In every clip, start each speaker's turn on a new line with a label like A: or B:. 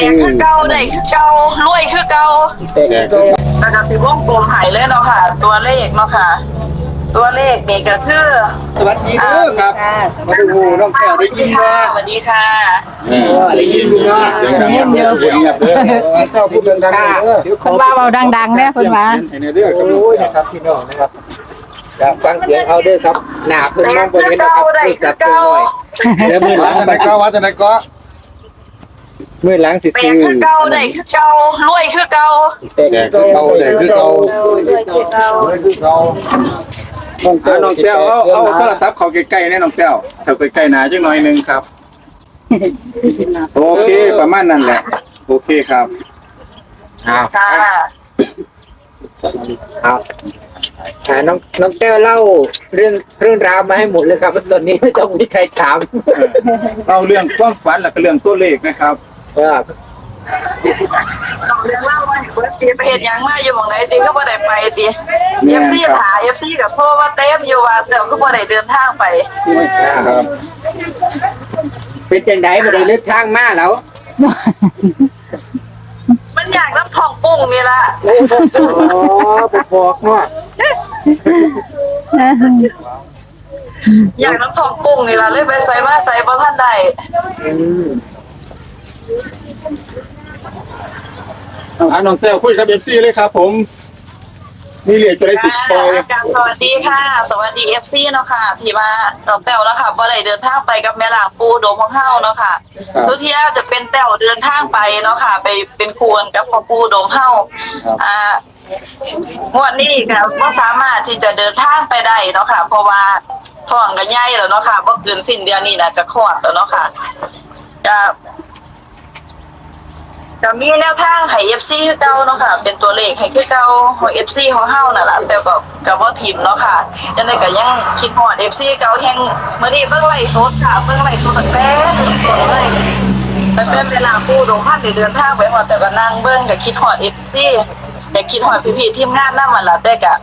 A: แตกคือเก่าได้คือเก่ารวยคือเก่า
B: แต่ก็
A: นะครับสิวงกลมหายเลยเนาะค่ะ ตัวเลขเนาะค่ะ ตัวเลขนี่ก็คือ
B: สวัสดีเด้อครับมาดูน้องแก้วได้ยินบ่
A: สวัสดีค่ะ
B: เออได้ยินคุณเนาะ
C: เสียงดังเงียบเงียบเด้อ
B: เจ้าพูดดังๆเด้อ
D: เพิ่นว่าเบาดังๆเนี่ยเพิ่นว่า
C: ให้ในเด้อครับ
B: โอ้ยนะครับพี่น้องนะครับจะฟังเสียงเอาเด้อครับ หน้าเพิ่นมองบ่เห็นนะครับ
A: ได้
B: นี่
A: คื
B: จั
A: อบ
B: เพิ่น
A: เก่า
B: หน่อยแล้วมือห
C: วั
B: ลั
C: ด
B: ง
C: จะไหนก็วัดจะไหนก็ เมื่
B: อหลังสิ
A: แตก
B: ซื้อ
A: คือเก่าได้คือเก่ารวยคือเก่า
B: แต่
C: แดคือเก่าแดกคือเก่า
B: คือเก่า
C: อ่าน้องแก้วเอาเอาโทรศัพท์เขาใกล้ๆแน่น้องแก้วเขาใกล้ๆหนาจังหน่อยหนึงครับ โอเคประมาณนั้นแหละ โอเคครับ
B: อ้าว
A: ค่ะ
B: เอาอ่าน้องน้องแก้วเล่าเรื่องเรื่องราวมาให้หมดเลยครับตอนนี้ไม่ต้องมีใครถาม
C: เราเรื่องความฝันแล้วก็เรื่องตัวเลขนะครับ
A: เราเรียกว่าว่าเดตีไปเฮ็ดหยังมาอยู่หมองไหนติก็บ่ได้ไปติ FC ถา FC ก็โทรว่าเต็มอยู่ว่าแต่ก็บ่ได้เดินทางไป
C: ครับ
B: เป็นจังไดบ่ได้เลือกทางมาแล้ว
A: มันอยากน้ำทองปุ้งนี่ล่ะ
B: โอ้โหบอกเนาะ
A: อยากน้ำทองปุ้งนี่ล่ะเลยไปใส่มาใส่บ่ทันได้
B: อืม
C: อ่าน้องแก้วคุยกับ FC เลยครับ ผม มีเหรียญจะได้สิบปอย
A: ค่ะสวัสดีค่ะ สวัสดี FC เนาะค่ะที่มาน้องแต้วเนาะค่ะบ่ได้เดินทางไปกับแม่หลางปูโดมของเฮาเนาะค่ะ
C: ครับ
A: ทุกที่จะเป็นแต้วเดินทางไปเนาะค่ะ ไปเป็นครูกันกับพ่อปูโดมเฮา
C: ครับ
A: อ่างวดนี้ค่ะบ่สามารถที่จะเดินทางไปได้เนาะค่ะ เพราะว่าท้องก็ใหญ่แล้วเนาะค่ะบ่เกินสิ้นเดือนนี้น่าจะคลอดแล้วเนาะค่ะจะจะมีแนวทางให้ FC คือเก่าเนาะค่ะ เป็นตัวเลขให้คือเก่าของ FC ของเฮานั่นล่ะแต่ก็ก็บ่ทิมเนาะค่ะยังไดก็ยังคิดฮอด FC เก่าแฮงมื้อนี้เบิ่งไลฟ์สดค่ะเบิ่งไลฟ์สดตั้งแต่ต้นเลยตั้งแต่เวลาปู่ดงพันได้เดินทางไปฮอดแต่ก็นั่งเบิ่งก็คิดฮอด FC อยากคิดฮอดพี่ๆทีมงานนำมันล่ะแต่ก็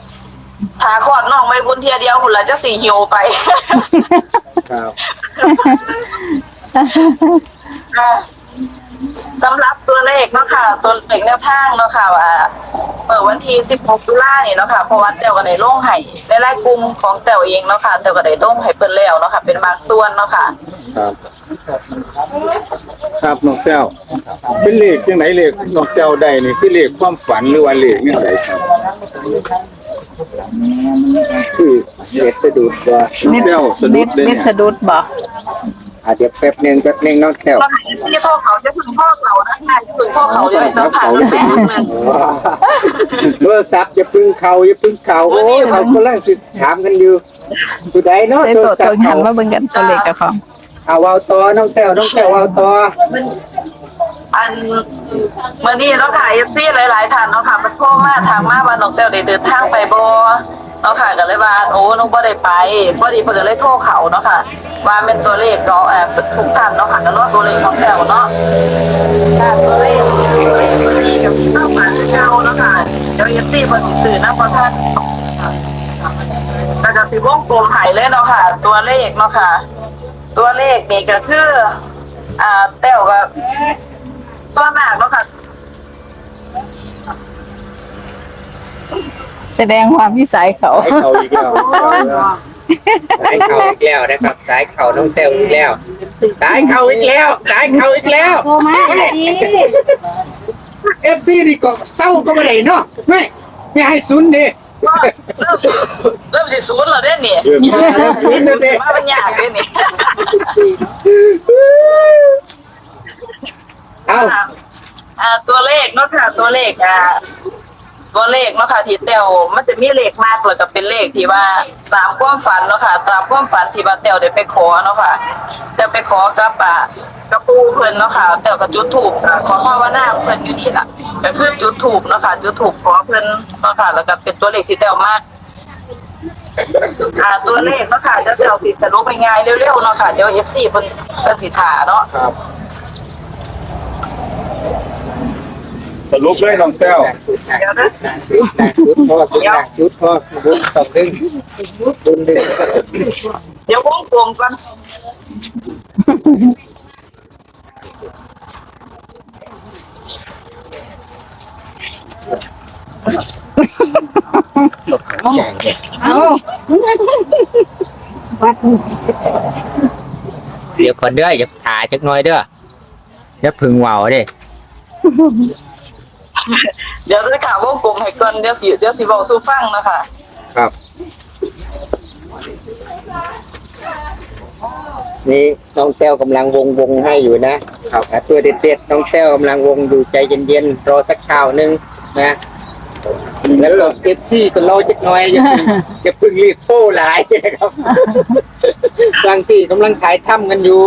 A: ถ้าคลอดน้องไม่บุญเทียเดียวพุ่นล่ะจะสิหิวไป
C: ครับ
A: ค่ะ สำหรับตัวเลขเนาะค่ะ ตัวเลขแนวทางเนาะค่ะว่าเปิดวันที่ 16ตุลาเนี่ยเนาะค่ะเพราะว่าเต้วก็ได้ลงให้ในรายกลุ่มของเต้วเองเนาะค่ะเต้วก็ได้ลงให้เพิ่นแล้วเนาะค่ะ เป็นบางส่วนเนาะค่ะ
C: ครับ ครับน้องแก้วเป็นเลขจังไหนเลขน้องแก้วได้นี่คือเลขความฝันหรือว่าเลขเนี่ยไรครับ
B: คือเด็ดสะดุดว่า
C: น้องแก้วสะดุ
D: เม็
C: ด
D: ด
C: เลย
D: เม็
C: เนี่
D: ด
C: ย
D: สะดุดบ่
B: อะเดี๋ยวแป๊บหนึงแป๊บหนึงน้องแก้ว
A: เราให้ ที่โทษเขาจะถึงพ่อเขานะคะถึงโทษเขาเดี๋ยวให้สัมผัสแป๊บนึง
B: โทรศัพท์อย่าพึ่งเขาอย่าพึ่งเขาโอ้ยเขากำลังสิถามกันอยู่ผู้ใดเนาะ
D: ใส่
B: โทร
D: ตัว
B: ศัพ
D: ตัว
B: ท์
D: หั
B: เขา
D: นมาเบิ่งกันตัวเลขกับของ
B: เอาเอาต่อน้องแก้วน้องแก้วเอาต่อ
A: อันเมื่อนี้เนาะค่ะเอฟซีหลาย ๆท่านเนาะค่ะมันโทรมาทางมาว่าน้องเต้วได้เดินทางไปบ่เนาะค่ะก็เลยว่าโอ้น้องบ่ได้ไปพอดีเพิ่นก็เลยโทรเขาเนาะค่ะ ว่าเป็นตัวเลขก็แอบทุกท่านเนาะค่ะก็รอตัวเลขของแต้วเนาะค่ะตัวเลขกับเข้ามาเช้าเนาะค่ะเดี๋ยวเอฟซีเพิ่นตื่นนะบ่ทันก็จะสิวงกลมให้เลยเนาะค่ะ ตัวเลขเนาะค่ะ ตัวเลขนี่ก็คืออ่าแต้วก็ส่วนมากเนาะค่ะ
D: แสดงความพิสัยเขา
C: ให้เขาอีกแล้ว
B: สายเขาอีกแล้วนะครับ สายเขาน้องแก้วอีกแล้ว สายเขาอีกแล้ว สายเขาอีกแล้ว
D: โทรมาดี
B: เอฟซีนี่ก็เศร้าก็ไม่ได้เนาะไม่ไม่ให้ซุนย์ดิ
A: เริ่มเริ่มสิศูนย์แล้วเด้นี่
C: เรื่อง
B: ซุนย์เลยดิ
A: ว่ามันยากเด้นี่
B: เอา
A: อ่าตัวเลขเนาะค่ะตัวเลขอ่า ตัวเลขเนาะค่ะที่เต้วมันจะมีเลขมากเลยก็เป็นเลขที่ว่าตามความฝันเนาะค่ะตามความฝันที่ว่าเต้วได้ไปขอเนาะค่ะเต้วไปขอกับอ่ากระปูเพิ่นเนาะค่ะเต้วก็จุดถูกขอภาวนาเพิ่นอยู่นี่ล่ะก็คือจุดถูกเนาะค่ะจุดถูกขอเพิ่นเนาะค่ะแล้วก็เป็นตัวเลขที่เต้วมากอ่าตัวเลขเนาะค่ะจะเอาผิดสรุปง่ายๆเร็วๆเนาะค่ะเดี๋ยว FC เพิ่นเพิ่นสิถาเนาะ
C: ครับ สรุปเลยน้องแต้ว
B: แต่ชุดแต่ชุดพอแต่ชุดพ่อบุญตกดึงบุญดึง
A: เดี๋ยววงกลงกัน
B: ตกใจ
D: เดี๋
B: ยวคนเด้ออย่าถ่ายจักหน่อยเด้ออย่พึ่งว่าวเด้
A: เดี๋ยวด้วยค่ะวงกลมให้ก่อนเดี๋ยวสิเดี๋ยวสิบอกสู่ฟังนะคะ
B: ครับ นี่น้องแต้วกำลังวงวงให้อยู่นะครับอะตัวเด็ดๆน้องแต้วกำลังวงอยู่ใจเย็นๆรอสักข่าวหนึงนะแล้วก็เอฟซีก็รอจักหน่อยอย่าเพิ่งอย่าเพิ่งรีบโป้หลายนะครับบางที่กำลังถ่ายถ้ำกันอยู่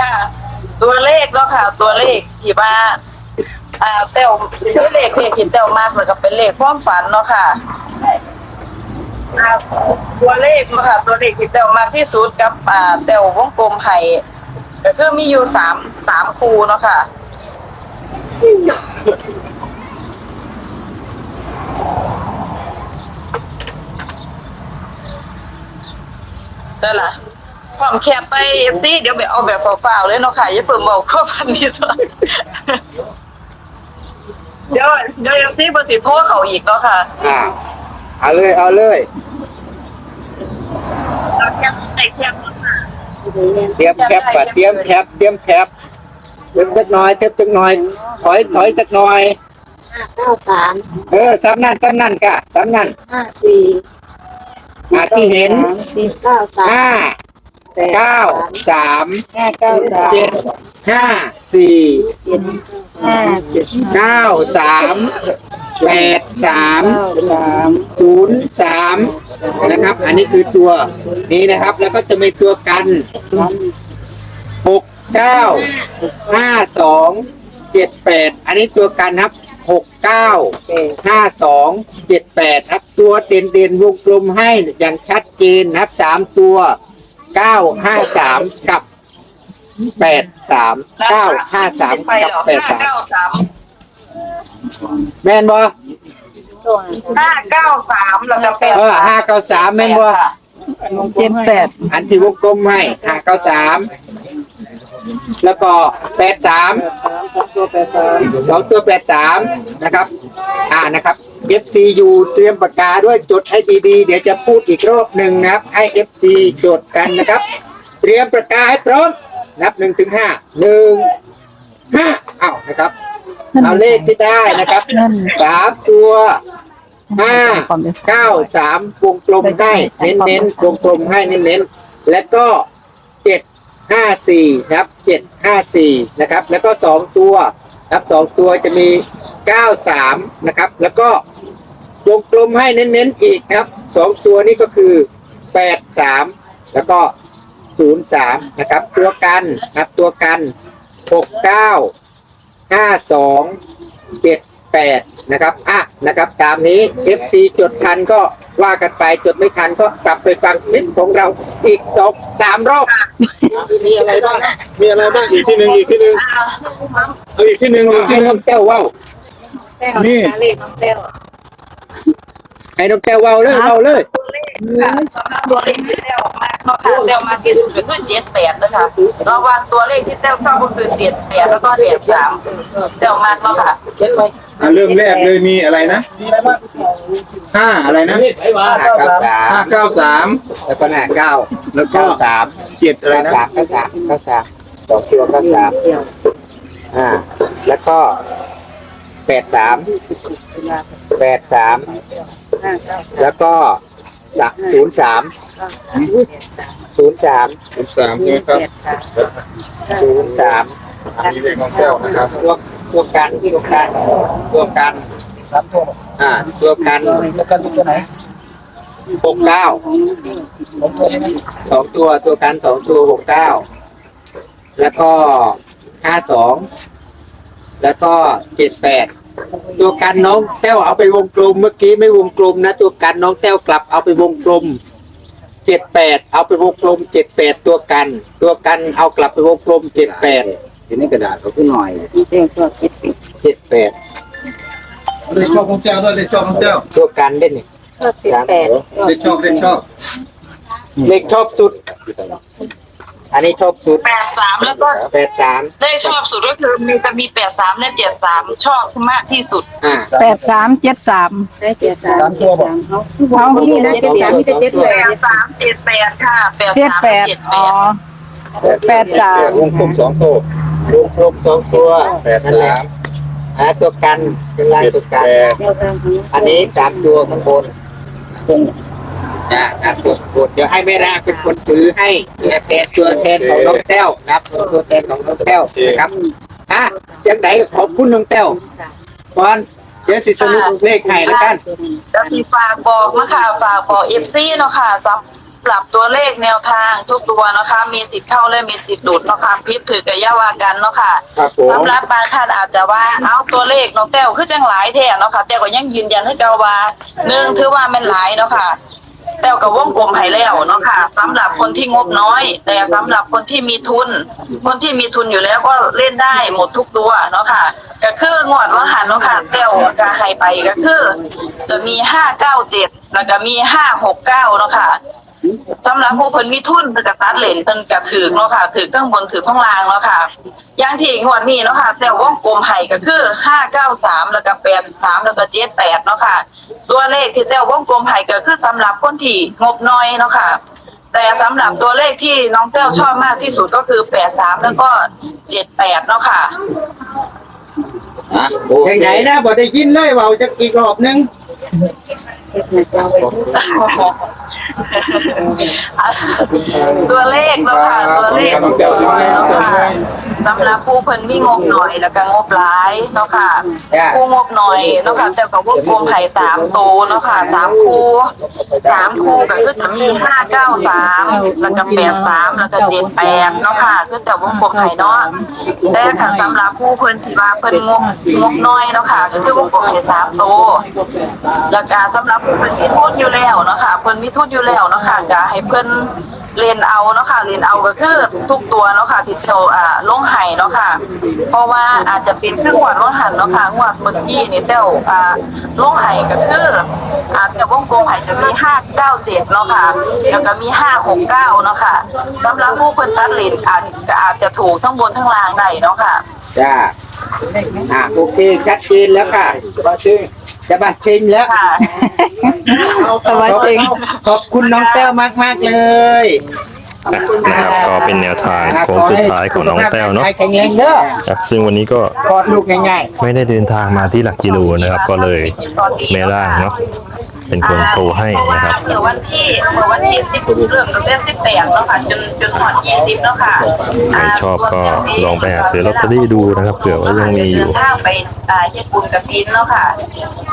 A: ค่ะ ตัวเลขเนาะค่ะ ตัวเลขที่ว่าอ่าเต้วตัวเลขเลขที่เต้วมากเหมือนกับเป็นเลขความฝันเนาะค่ะอ่าตัวเลขเนาะค่ะ ตัวเลขที่เต้วมากที่สุดกับอ่าเต้ววงกลมไห้ก็คือมีอยู่สามสามคูเนาะค่ะใช่ละ ความแคบไปเอฟซีเดี๋ยวไปเอาแบบเฝ้าๆเลยเนาะค่ะอย่าเพิ่มบอกข้อพันนี้ตัวเดี๋ยวเดี๋ยวเอฟซีปฏิโพกเขาอีกเนาะค่ะ
B: อ่าเอาเลยเอาเลย
A: เราแคบใส่แคบเนาะค่ะ
B: เตรียมแคปก่อนเตรียมแคปเตรียมแคปเตรียมจักหน่อยเตรียมจักหน่อย ถอยถอยจักหน่อย
E: เก้าสาม
B: เออซ้ำนั่นซ้ำนั่นกะซ้ำนั่น
E: ห้าสี่
B: อ่าที่เห็น
E: เก้าสาม
B: ห้า
E: แปด
B: เก้าสาม
E: ห้าเก้าสาม
B: เจ็ดห้าสี่
E: ห้าเจ็ด
B: เก้าสามแปดสาม
E: สาม
B: ศูนย์สามนะครับ อันนี้คือตัวนี้นะครับ แล้วก็จะมีตัวกันหกเก้าห้าสองเจ็ดแปดอันนี้ตัวกันครับหกเก้าห้าสองเจ็ดแปดครับตัวเด่นเด่นวงกลมให้อย่างชัดเจนนะครับสามตัว เก้าห้าสามกับแปดสามเก้าห้าสาม
A: ไป
B: กับ
A: เหรอ
B: แปด
A: ห้า
B: สาม
A: เก้าสาม
B: แม่นบ่
E: ตัว
A: ห้าเก้าสามแล้วก็แปด
B: เออห้าเก้าสามแม่นบ่
A: ค่ะ
D: เจ็ดแปด
B: อันที่วงกลมให้ห้าเก้าสาม แล้วก็แปดสาม
E: ตัวแปดสาม
B: สองตัวแปดสามนะครับ อ่านะครับ FCU เตรียมปากกาด้วยจดให้ดีๆ เดี๋ยวจะพูดอีกรอบหนึ่งนะครับ ให้ FC จดกันนะครับ เตรียมปากกาให้พร้อม นับหนึ่งถึงห้าหนึ่งห้าเอ้านะครับเอาเลขที่ได้นะครับสามตัวห้า
D: เก้า
B: สามวงกลมให้เน้นเน้นๆวงกลมให้เน้นเน้นๆแล้วก็เจ็ด ห้าสี่นะครับเจ็ดห้าสี่นะครับ แล้วก็สองตัวครับสองตัวจะมีเก้าสามนะครับ แล้วก็วงกลมให้เน้นๆอีกนะครับสองตัวนี้ก็คือแปดสามแล้วก็ศูนย์สามนะครับ ตัวกันนะครับตัวกันหกเก้าห้าสองเจ็ดแปดนะครับอะนะครับ ตามนี้ FC จดทันก็ว่ากันไปจดไม่ทันก็กลับไปฟังคลิปของเราอีกสองสามรอบ
C: มีอะไรบ้าง มีอะไรบ้าง อีกที่หนึ่งอีกที่หนึ่งเอาอีกที่หนึ่งอีก
B: ให้
C: ที่หนึ่
B: น้
C: ง
B: องแก้วว่าว
C: นี่
E: เลขน้องเต้ว
B: ให้น้องแก้วว่าวเลยว่าวเลย
A: ค่ะสำหรับตัวเลขที่เต้วมาเนาะค่ะเต้วมากที่สุดก็คือเจ็ดแปดนะคะระหว่างตัวเลขที่เต้วชอบก็คือเจ็ดแปดแล้วก็แปดสามเต้วมากเนาะค่ะ
C: อะเริ่มแรกเลยมีอะไรนะห้าอะไรนะ
B: ห้าเก้าสาม
C: ห้าเก้าสาม
B: แล้วก็หน้าเก้า
C: แล้วก็
B: เก้าสาม
C: เจ็ดอะไร
B: เก้า
C: นะ
B: สามเก้าสามเก้าสามสองตัวเก้าสามอ่า แล้วก็แปดสามแปดสาม
E: ห้าเก้า
B: แล้วก็ศูนย์สามศูนย์สาม
C: สิบสามใช่ไหมครับ
E: แปดสาม
B: ศูนย์สาม
C: อันนี้เลขของแก้วนะครับ
B: ตัวตัวกันตัวกันตัวกันอ่าตัวกันตัวกันตัวไหน หกเก้าสองตัวตัวกันสองตัวหกเก้าแล้วก็ห้าสองแล้วก็เจ็ดแปดตัวกันน้องแต้วเอาไปวงกลมเมื่อกี้ไม่วงกลมนะ ตัวกันน้องแต้วกลับเอาไปวงกลมเจ็ดแปดเอาไปวงกลมเจ็ดแปดตัวกัน ตัวกันเอากลับไปวงกลมเจ็ดแปด
F: ทีนี้กระดาษเขาขึ้นหน่อย
E: น้องเต้วชอบคิดผิด
B: เจ็ดแปด
C: เลขชอบของแก้วด้วยเลขชอบของแก้ว
B: ตัวกันเด่นนี่
E: ชอบเจ็ดแปด
C: เลขชอบเลขชอบ
B: เลขชอบสุด อันนี้ชอบสุด
A: แปดสามแล้วก็
B: แปดสาม
A: ได้ชอบสุดก็คือมีจะมีแปดสามและเจ็ดสามชอบมากที่สุด
B: อ่า
D: แปดสามเจ็ดสาม
E: ได้เจ็ดสามเจ็ดสามเขา
D: เอา
E: นี่นะเจ็ดสามมีแต่เจ็ดแป
A: แป
E: ด
A: ดสามเจ็ดแปดค่ะแปด
D: เจ็ด
A: สาม
D: แปด
A: เจ็ดแป
D: อ๋อ
A: ด
D: แปดสาม
C: วงกลมสองตัว
B: รวมรวมสองตัว
C: แปดสาม
B: อ่าตัวกันเป็นลาย
C: เจ็ด
B: ตัวกัน
C: แปด
E: แนวทางของ
B: อันนี้สามตัวข้างบน อ่าสามตัวข้างบนเดี๋ยวให้แม่ราเป็นคนถือให้แทนตัวแทนของน้องแต้วนะครับตัวแทนของน้องแต้วนะครับอะยังไหนขอบคุณน้องแต้วก่อนเดี๋ยวสิสรุปเลขให้แล้วกัน
A: จะมีฝากบอกนะคะฝากบอกเอฟซีเนาะค่ะสำห รับตัวเลขแนวทางทุกตัวนะคะ มีสิทธิ์เข้าและมีสิทธิ์หลุดเนาะค่ะพิษถือกะยาวากันเนาะค่ะ
B: ครับผม
A: สำหรับบางท่านอาจจะว่าเอาตัวเลขน้องแต้วคือจังหลายแท้เนาะค่ะแต่ก็ยังยืนยันให้เกาว่าหนึ่งถือว่าแมันหลายเนาะค่ะ แต้วกับวงกลมให้แล้วเนาะค่ะสำหรับคนที่งบน้อย แต่สำหรับคนที่มีทุน คนที่มีทุนอยู่แล้วก็เล่นได้หมดทุกตัวเนาะค่ะก็คืองวดว่าหันเนาะค่ะแต้วจะให้ไปก็คือ จะมีห้าเก้าเจ็ดแล้วก็มีห้าหกเก้าเนาะค่ะ สำหรับผู้เพิ่นมีทุนเพิ่นก็ตัดเลนเพิ่นก็ถือเนาะค่ะถือข้างบนถือข้างล่างเนาะค่ะ อย่างที่งวดนี้เนาะค่ะแต่วงกลมให้ก็คือห้าเก้าสามแล้วก็แปดสามแล้วก็เจ็ดแปดเนาะค่ะ ตัวเลขที่แต่วงกลมให้ก็คือสำหรับคนที่งบน้อยเนาะค่ะ แต่สำหรับตัวเลขที่น้องแก้วชอบมากที่สุดก็คือแปดสามแล้วก็เจ็ดแปดเนาะค่ะ
C: อะโอ
B: ยัง
C: เค
B: ไหนนะบอกได้ยินเลยเว่าจะอีกรอบนึง
E: เจ็ดหนึ่งเก้าไว้
A: ตัวเลขเนาะค่ะตัวเลข
C: น้องแต้วสวยน้องแต้วสวย
A: สำหรับผู้เพิ่นมีงบหน่อยแล้วก็งบหลายเนาะค่ะ
B: จ้ะ
A: ผู้งบหน่อยเนาะค่ะแต่ก็วงกลมให้สามตัวเนาะค่ะสามคู่สามคู่ก็คือจะมีห้าเก้าสามแล้วก็แปดสามแล้วก็เจ็ดแปดเนาะค่ะคือแต่วงกลมให้เนาะแต่ค่ะสำหรับผู้เพิ่นที่ว่าเพิ่นงบงบน้อยเนาะค่ะก็คือวงกลมให้สามตัวแล้วก็สำหรับผู้เพิ่นมีทุนอยู่แล้วเนาะค่ะเพิ่นมีทุนอยู่แล้วเนาะค่ะก็ให้เพิ่น เรียนเอาเนาะค่ะเรียนเอาก็คือทุกตัวเนาะค่ะที่เขาอ่าลงไห้เนาะค่ะ เพราะว่าอาจจะเป็นเครื่องงวดลงหันเนาะค่ะงวดเมื่อกี้นี่เต้วอ่าลงไห้ก็คืออ่าแต่วงกลมไห้จะมี597เนาะค่ะแล้วก็มี569เนาะค่ะสำหรับผู้เพิ่นตัดเลนอาจจะอาจจะถูกทั้งบนทั้งล่างได้เนาะค่ะ
B: จ้าอ่าโอเคชัดเจนแล้วค่ะ จะบัตชิงแล้ว
A: ค่ะ
D: สวัสดี
B: ขอบคุณน้องแต้วมากมากๆเลย
G: นะครับก็เป็นแนวทางโค้งสุดท้ายของน้องแต้วเนาะ
B: ให้แข็งแรงเด้อ
G: ครับซึ่งวันนี้ก็
B: กอดลูกง่าย
G: ไม่ได้เดินทางมาที่หลักกิโลนะครับ ก็เลยแม่ร่างเนาะเป็นคนโทรให้นะครับ
A: เมื่อวันที่เมื่อวันที่สิบเริ่มตั้งแต่สิบแปดเนาะค่ะจนจนหอดยี่สิบเนาะค่ะ
G: ใครชอบก็ลองไปหาซื้อลอตเตอรี่ดูนะครับเผื่อว่ายังมีอยู่
A: เดินทางไปอ่าเฮ็ดบุญกับทินเนาะค่ะ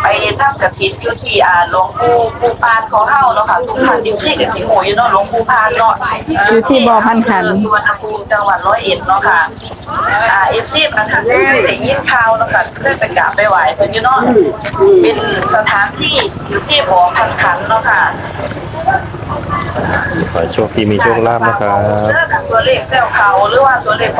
A: ไปทำกับทินอยู่ที่อ่าหลวงปู่ปู่ปานของเฮาเนาะค่ะทุกท่านที่ชื่อกับที่หมู่อยู่เนาะหลวงปู่ปานเนาะ
D: อยู่ที่บ่อพันขัน
A: สุวรรณภูมิจังหวัดร้อยเอ็ดเนาะค่ะอ่า FC ประธานได้ได้ยินข่าวเนาะค่ะได้ไปกราบไปไหว้เพิ่นอยู่เนาะเป็นสถานที่อยู่ที่บ่อพันขันเนาะค่ะ
G: ขอให้โชคดีมีโชคลาภนะครับ
A: ตัวเลขแต้วเขาหรือว่าตัวเลข